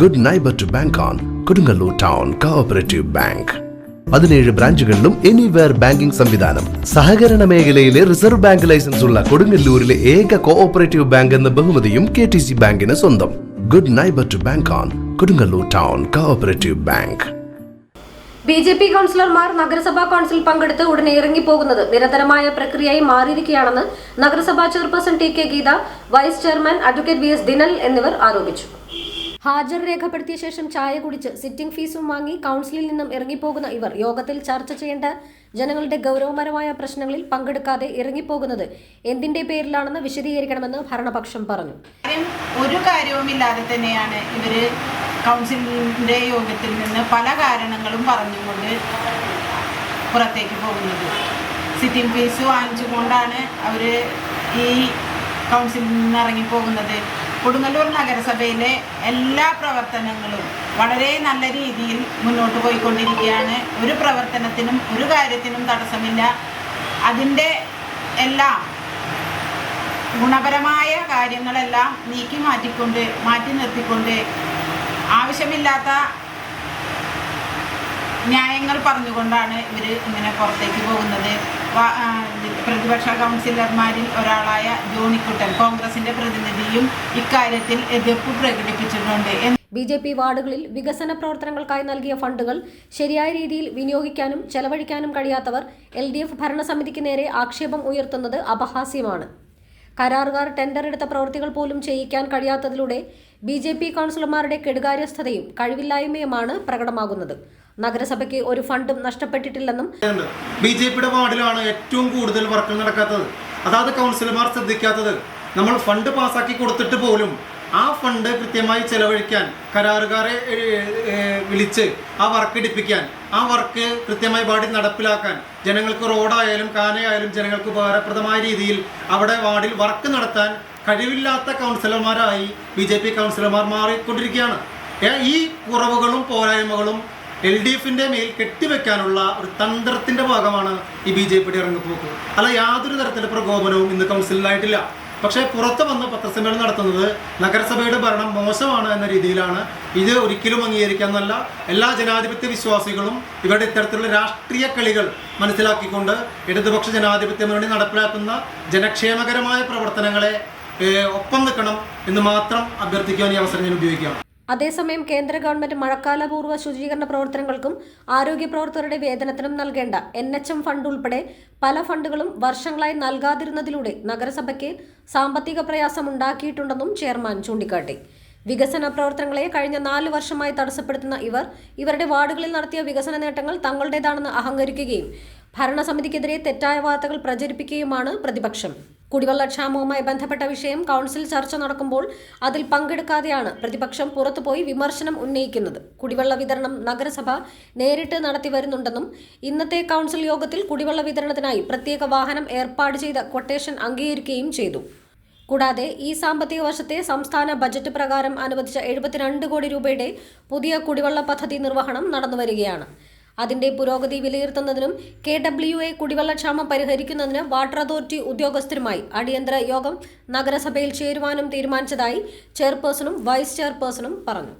Good neighbour to bank on Kodungallur town cooperative bank പതിനേഴ് ബ്രാഞ്ചുകളിലും anywhere banking സംവിധാനം. സഹകരണ മേഖലയിലെ റിസർവ് ബാങ്ക് ലൈസൻസ് ഉള്ള കൊടുങ്ങല്ലൂരിലെ ഏക കോഓപ്പറേറ്റീവ് ബാങ്ക് എന്ന ബഹുമതിയും കെ ടി സി ബാങ്കിന് സ്വന്തം. Good neighbour to bank on Kodungallur town cooperative bank B J P കൗൺസിലർമാർ നഗരസഭാ കൗൺസിൽ പങ്കെടുത്ത് ഉടനെ ഇറങ്ങിപ്പോകുന്നത് നിരന്തരമായ പ്രക്രിയയായി മാറിയിരിക്കുകയാണെന്ന് നഗരസഭാ chairperson T K Geetha vice chairman advocate V S Dinal എന്നിവർ ആരോപിച്ചു. ഹാജർ രേഖപ്പെടുത്തിയ ശേഷം ചായ കുടിച്ച് സിറ്റിംഗ് ഫീസും വാങ്ങി കൗൺസിലിൽ നിന്നും ഇറങ്ങിപ്പോകുന്ന ഇവർ യോഗത്തിൽ ചർച്ച ചെയ്യേണ്ട ജനങ്ങളുടെ ഗൗരവപരമായ പ്രശ്നങ്ങളിൽ പങ്കെടുക്കാതെ ഇറങ്ങിപ്പോകുന്നത് എന്തിന്റെ പേരിലാണെന്ന് വിശദീകരിക്കണമെന്ന് ഭരണപക്ഷം പറഞ്ഞു. ഒരു കാര്യവുമില്ലാതെ തന്നെയാണ് ഇവർ കൗൺസിലിന്റെ യോഗത്തിൽ നിന്ന് പല കാരണങ്ങളും പറഞ്ഞുകൊണ്ട് പുറത്തേക്ക് പോകുന്നത്. സിറ്റിംഗ് ഫീസ് വാങ്ങിച്ചുകൊണ്ടാണ് അവർ ഈ കൗൺസിലിൽ നിന്ന് ഇറങ്ങിപ്പോകുന്നത്. കൊടുങ്ങല്ലൂർ നഗരസഭയിലെ എല്ലാ പ്രവർത്തനങ്ങളും വളരെ നല്ല രീതിയിൽ മുന്നോട്ട് പോയിക്കൊണ്ടിരിക്കുകയാണ്. ഒരു പ്രവർത്തനത്തിനും ഒരു കാര്യത്തിനും തടസ്സമില്ല. അതിന്റെ എല്ലാം ഗുണപരമായ കാര്യങ്ങളെല്ലാം നീക്കി മാറ്റിക്കൊണ്ട് മാറ്റി നിർത്തിക്കൊണ്ട് ആവശ്യമില്ലാത്ത ന്യായങ്ങൾ പറഞ്ഞുകൊണ്ടാണ് ഇവർ ഇങ്ങനെ പുറത്തേക്ക് പോകുന്നത്. പ്രതിപക്ഷ കൗൺസിലർമാരിൽ ഒരാളായ ജോണിക്കുട്ടൻ കോൺഗ്രസിന്റെ പ്രതിനിധിയും ഇക്കാര്യത്തിൽ എതിർപ്പ് പ്രകടിപ്പിച്ചിട്ടുണ്ട് ബി ജെ പി വാർഡുകളിൽ വികസന പ്രവർത്തനങ്ങൾക്കായി നൽകിയ ഫണ്ടുകൾ ശരിയായ രീതിയിൽ വിനിയോഗിക്കാനും ചെലവഴിക്കാനും കഴിയാത്തവർ എൽ ഡി എഫ് ഭരണസമിതിക്ക് നേരെ ആക്ഷേപം ഉയർത്തുന്നത് അപഹാസ്യമാണ്. കരാറുകാർ ടെൻഡർ എടുത്ത പ്രവൃത്തികൾ പോലും ചെയ്യിക്കാൻ കഴിയാത്തതിലൂടെ ബി ജെ പി കൗൺസിലർമാരുടെ കെടുകാര്യസ്ഥതയും കഴിവില്ലായ്മയുമാണ് പ്രകടമാകുന്നത്. നഗരസഭയ്ക്ക് ഒരു ഫണ്ടും നഷ്ടപ്പെട്ടിട്ടില്ലെന്നും ബി ജെ പിയുടെ വാർഡിലാണ് ഏറ്റവും കൂടുതൽ വർക്കുകൾ നടക്കാത്തത്. അതാത് കൗൺസിലർമാർ ശ്രദ്ധിക്കാത്തത്. നമ്മൾ ഫണ്ട് പാസ്സാക്കി കൊടുത്തിട്ട് പോലും ആ ഫണ്ട് കൃത്യമായി ചെലവഴിക്കാൻ കരാറുകാരെ വിളിച്ച് ആ വർക്ക് എടുപ്പിക്കാൻ ആ വർക്ക് കൃത്യമായി വാർഡിൽ നടപ്പിലാക്കാൻ ജനങ്ങൾക്ക് റോഡായാലും കാനയായാലും ജനങ്ങൾക്ക് ഉപകാരപ്രദമായ രീതിയിൽ അവിടെ വാർഡിൽ വർക്ക് നടത്താൻ കഴിവില്ലാത്ത കൗൺസിലർമാരായി ബി ജെ പി കൗൺസിലർമാർ മാറിക്കൊണ്ടിരിക്കുകയാണ്. ഈ കുറവുകളും പോരായ്മകളും എൽ ഡി എഫിന്റെ മേൽ കെട്ടിവെക്കാനുള്ള ഒരു തന്ത്രത്തിന്റെ ഭാഗമാണ് ഈ ബി ജെ പിയുടെ ഇറങ്ങിപ്പോക്ക് അല്ല യാതൊരു തരത്തിലുള്ള പ്രകോപനവും ഇന്ന് കൗൺസിലിലായിട്ടില്ല. പക്ഷേ പുറത്ത് വന്ന് പത്രസമ്മേളനം നടത്തുന്നത് നഗരസഭയുടെ ഭരണം മോശമാണ് എന്ന രീതിയിലാണ്. ഇത് ഒരിക്കലും അംഗീകരിക്കാമെന്നല്ല എല്ലാ ജനാധിപത്യ വിശ്വാസികളും ഇവരുടെ ഇത്തരത്തിലുള്ള രാഷ്ട്രീയ കളികൾ മനസ്സിലാക്കിക്കൊണ്ട് ഇടതുപക്ഷ ജനാധിപത്യം വേണ്ടി നടപ്പിലാക്കുന്ന ജനക്ഷേമകരമായ പ്രവർത്തനങ്ങളെ ഒപ്പം നിൽക്കണം എന്ന് മാത്രം അഭ്യർത്ഥിക്കുവാൻ ഈ അവസരം ഞാൻ ഉപയോഗിക്കുകയാണ്. അതേസമയം കേന്ദ്ര ഗവൺമെന്റ് മഴക്കാലപൂർവ ശുചീകരണ പ്രവർത്തനങ്ങൾക്കും ആരോഗ്യ പ്രവർത്തകരുടെ വേതനത്തിനും നൽകേണ്ട എൻ എച്ച് എം ഫണ്ട് ഉൾപ്പെടെ പല ഫണ്ടുകളും വർഷങ്ങളായി നൽകാതിരുന്നതിലൂടെ നഗരസഭയ്ക്ക് സാമ്പത്തിക പ്രയാസം ഉണ്ടാക്കിയിട്ടുണ്ടെന്നും ചെയർമാൻ ചൂണ്ടിക്കാട്ടി. വികസന പ്രവർത്തനങ്ങളെ കഴിഞ്ഞ നാല് വർഷമായി തടസ്സപ്പെടുത്തുന്ന ഇവർ ഇവരുടെ വാർഡുകളിൽ നടത്തിയ വികസന നേട്ടങ്ങൾ തങ്ങളുടേതാണെന്ന് അഹങ്കരിക്കുകയും ഭരണസമിതിക്കെതിരെ തെറ്റായ വാർത്തകൾ പ്രചരിപ്പിക്കുകയുമാണ് പ്രതിപക്ഷം. കുടിവെള്ളക്ഷാമവുമായി ബന്ധപ്പെട്ട വിഷയം കൗൺസിൽ ചർച്ച നടക്കുമ്പോൾ അതിൽ പങ്കെടുക്കാതെയാണ് പ്രതിപക്ഷം പുറത്തുപോയി വിമർശനം ഉന്നയിക്കുന്നത്. കുടിവെള്ള വിതരണം നഗരസഭ നേരിട്ട് നടത്തി വരുന്നുണ്ടെന്നും ഇന്നത്തെ കൗൺസിൽ യോഗത്തിൽ കുടിവെള്ള വിതരണത്തിനായി പ്രത്യേക വാഹനം ഏർപ്പാട് ചെയ്ത കൊട്ടേഷൻ അംഗീകരിക്കുകയും ചെയ്തു. കൂടാതെ ഈ സാമ്പത്തിക വർഷത്തെ സംസ്ഥാന ബജറ്റ് പ്രകാരം അനുവദിച്ച എഴുപത്തിരണ്ട് കോടി രൂപയുടെ പുതിയ കുടിവെള്ള പദ്ധതി നിർവഹണം നടന്നുവരികയാണ്. അതിന്റെ പുരോഗതി വിലയിരുത്തുന്നതിനും കെ ഡബ്ല്യു എ കുടിവെള്ളക്ഷാമം പരിഹരിക്കുന്നതിന് വാട്ടർ അതോറിറ്റി ഉദ്യോഗസ്ഥരുമായി അടിയന്തര യോഗം നഗരസഭയിൽ ചേരുവാനും തീരുമാനിച്ചതായി ചെയർപേഴ്സണും വൈസ് ചെയർപേഴ്സണും പറഞ്ഞു